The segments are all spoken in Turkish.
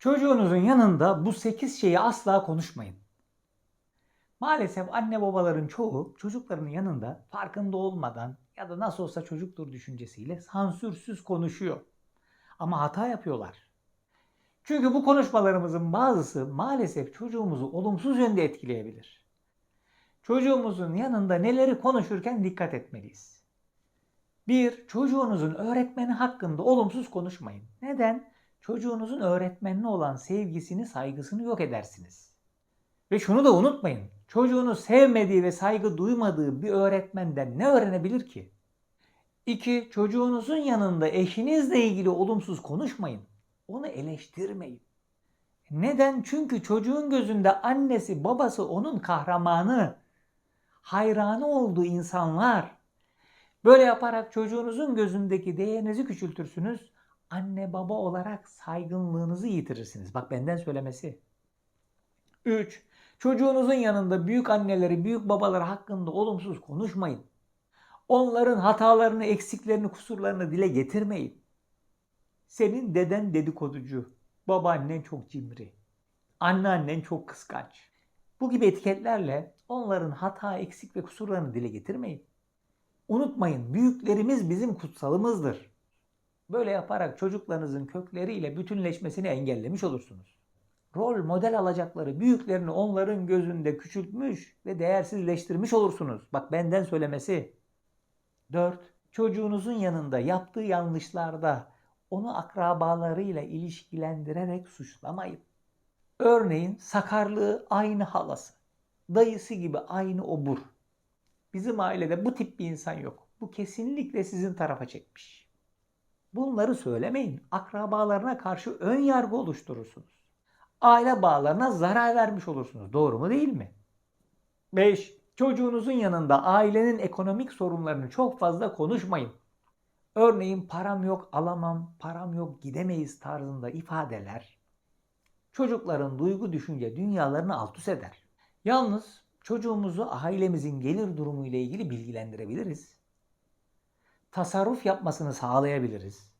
Çocuğunuzun yanında bu 8 şeyi asla konuşmayın. Maalesef anne babaların çoğu çocuklarının yanında farkında olmadan ya da nasıl olsa çocuktur düşüncesiyle sansürsüz konuşuyor. Ama hata yapıyorlar. Çünkü bu konuşmalarımızın bazısı maalesef çocuğumuzu olumsuz yönde etkileyebilir. Çocuğumuzun yanında neleri konuşurken dikkat etmeliyiz. 1. Çocuğunuzun öğretmeni hakkında olumsuz konuşmayın. Neden? Çocuğunuzun öğretmenine olan sevgisini, saygısını yok edersiniz. Ve şunu da unutmayın. Çocuğunuz sevmediği ve saygı duymadığı bir öğretmenden ne öğrenebilir ki? 2. Çocuğunuzun yanında eşinizle ilgili olumsuz konuşmayın. Onu eleştirmeyin. Neden? Çünkü çocuğun gözünde annesi, babası onun kahramanı, hayranı olduğu insanlar. Böyle yaparak çocuğunuzun gözündeki değerinizi küçültürsünüz. Anne baba olarak saygınlığınızı yitirirsiniz. Bak benden söylemesi. 3. Çocuğunuzun yanında büyük anneleri, büyük babaları hakkında olumsuz konuşmayın. Onların hatalarını, eksiklerini, kusurlarını dile getirmeyin. Senin deden dedikoducu, babaannen çok cimri, anneannen çok kıskanç. Bu gibi etiketlerle onların hata, eksik ve kusurlarını dile getirmeyin. Unutmayın büyüklerimiz bizim kutsalımızdır. Böyle yaparak çocuklarınızın kökleriyle bütünleşmesini engellemiş olursunuz. Rol model alacakları büyüklerini onların gözünde küçültmüş ve değersizleştirmiş olursunuz. Bak benden söylemesi. 4. Çocuğunuzun yanında yaptığı yanlışlarda onu akrabalarıyla ilişkilendirerek suçlamayın. Örneğin sakarlığı aynı halası, dayısı gibi aynı obur. Bizim ailede bu tip bir insan yok. Bu kesinlikle sizin tarafa çekmiş. Bunları söylemeyin. Akrabalarına karşı ön yargı oluşturursunuz. Aile bağlarına zarar vermiş olursunuz. Doğru mu değil mi? 5. Çocuğunuzun yanında ailenin ekonomik sorunlarını çok fazla konuşmayın. Örneğin param yok alamam, param yok gidemeyiz tarzında ifadeler çocukların duygu düşünce dünyalarını alt üst eder. Yalnız çocuğumuzu ailemizin gelir durumu ile ilgili bilgilendirebiliriz. Tasarruf yapmasını sağlayabiliriz.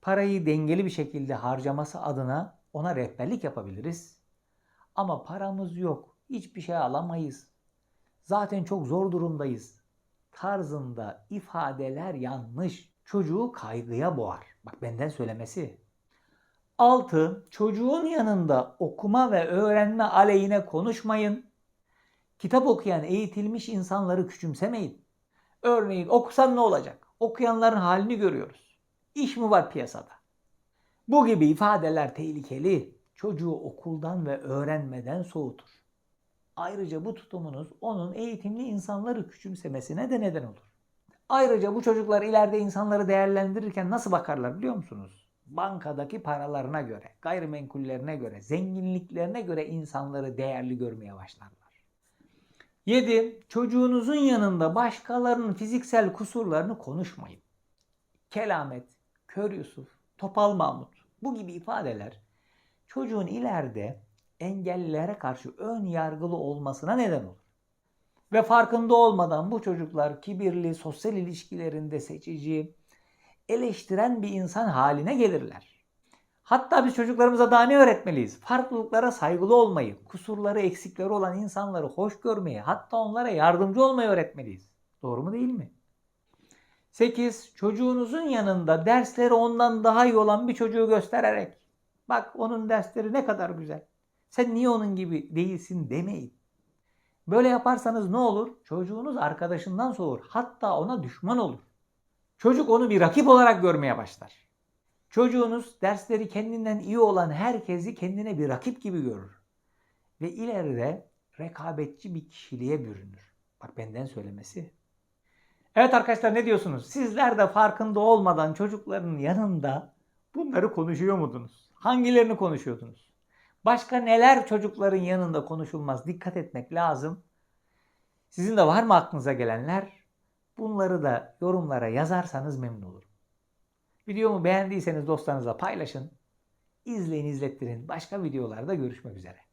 Parayı dengeli bir şekilde harcaması adına ona rehberlik yapabiliriz. Ama paramız yok, hiçbir şey alamayız. Zaten çok zor durumdayız. Tarzında ifadeler yanlış. Çocuğu kaygıya boğar. Bak benden söylemesi. 6. Çocuğun yanında okuma ve öğrenme aleyhine konuşmayın. Kitap okuyan eğitilmiş insanları küçümsemeyin. Örneğin okusan ne olacak? Okuyanların halini görüyoruz. İş mi var piyasada? Bu gibi ifadeler tehlikeli. Çocuğu okuldan ve öğrenmeden soğutur. Ayrıca bu tutumunuz onun eğitimli insanları küçümsemesine de neden olur. Ayrıca bu çocuklar ileride insanları değerlendirirken nasıl bakarlar biliyor musunuz? Bankadaki paralarına göre, gayrimenkullerine göre, zenginliklerine göre insanları değerli görmeye başlarlar. 7. Çocuğunuzun yanında başkalarının fiziksel kusurlarını konuşmayın. Kelamet, Kör Yusuf, Topal Mahmut bu gibi ifadeler çocuğun ileride engellilere karşı ön yargılı olmasına neden olur. Ve farkında olmadan bu çocuklar kibirli, sosyal ilişkilerinde seçici, eleştiren bir insan haline gelirler. Hatta biz çocuklarımıza daha ne öğretmeliyiz? Farklılıklara saygılı olmayı, kusurları, eksikleri olan insanları hoş görmeyi, hatta onlara yardımcı olmayı öğretmeliyiz. Doğru mu değil mi? 8. Çocuğunuzun yanında dersleri ondan daha iyi olan bir çocuğu göstererek bak onun dersleri ne kadar güzel. Sen niye onun gibi değilsin demeyin. Böyle yaparsanız ne olur? Çocuğunuz arkadaşından soğur. Hatta ona düşman olur. Çocuk onu bir rakip olarak görmeye başlar. Çocuğunuz dersleri kendinden iyi olan herkesi kendine bir rakip gibi görür. Ve ileride rekabetçi bir kişiliğe bürünür. Bak benden söylemesi. Evet arkadaşlar ne diyorsunuz? Sizler de farkında olmadan çocukların yanında bunları konuşuyor muydunuz? Hangilerini konuşuyordunuz? Başka neler çocukların yanında konuşulmaz? Dikkat etmek lazım. Sizin de var mı aklınıza gelenler? Bunları da yorumlara yazarsanız memnun olurum. Videomu beğendiyseniz dostlarınızla paylaşın. İzleyin izlettirin. Başka videolarda görüşmek üzere.